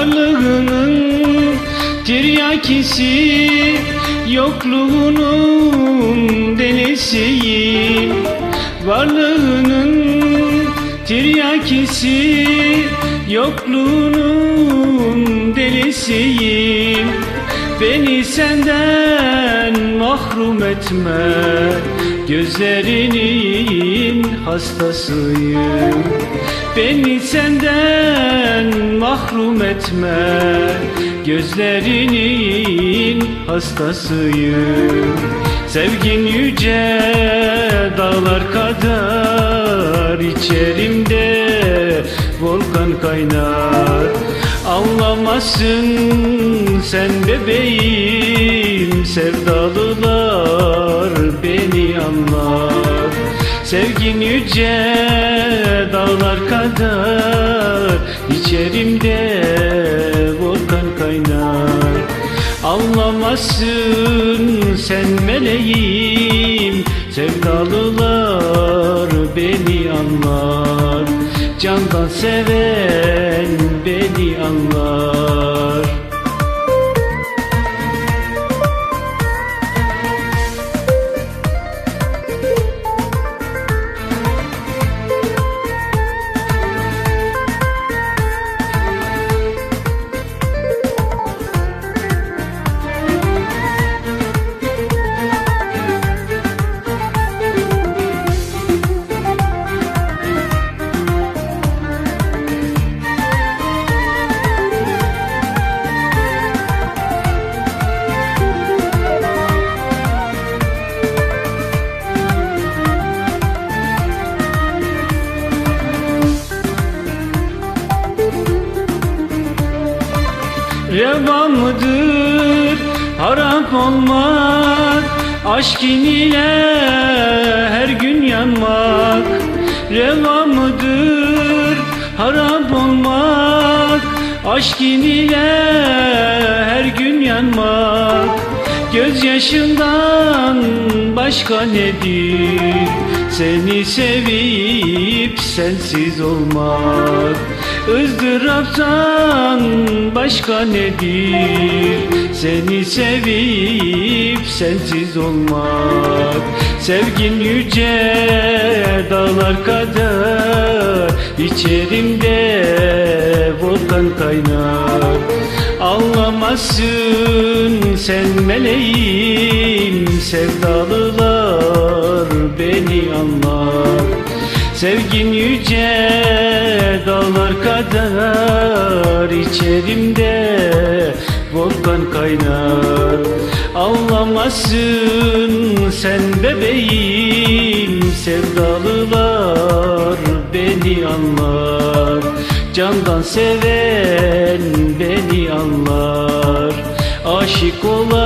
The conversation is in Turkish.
Varlığının tiryakisi Yokluğunun delisiyim Varlığının tiryakisi Yokluğunun delisiyim Beni senden mahrum etme Gözlerinin hastasıyım. Beni senden mahrum etme. Gözlerinin hastasıyım. Sevgin yüce dağlar kadar içerimde volkan kaynar. Anlamazsın sen bebeğim Sevdalılar Sevgin yüce dağlar kadar içerimde volkan kaynar. Anlamazsın sen meleğim Sevdalılar beni anlar. Candan seven beni anlar Reva mıdır harap olmak Aşk ile her gün yanmak Reva mıdır? Harap olmak Aşk ile her gün yanmak Gözyaşından başka nedir? Seni sevip sensiz olmak ızdıraptan başka nedir? Seni sevip sensiz olmak Sevgin yüce dağlar kadar. İçerimde volkan kaynar. Anlamazsın sen meleğim Sevdalılar beni anlar. Sevgin yüce kadar içerimde volkan kaynar. Anlamazsın sen bebeğim Sevdalılar beni anlar. Candan seven beni anlar. Aşık olan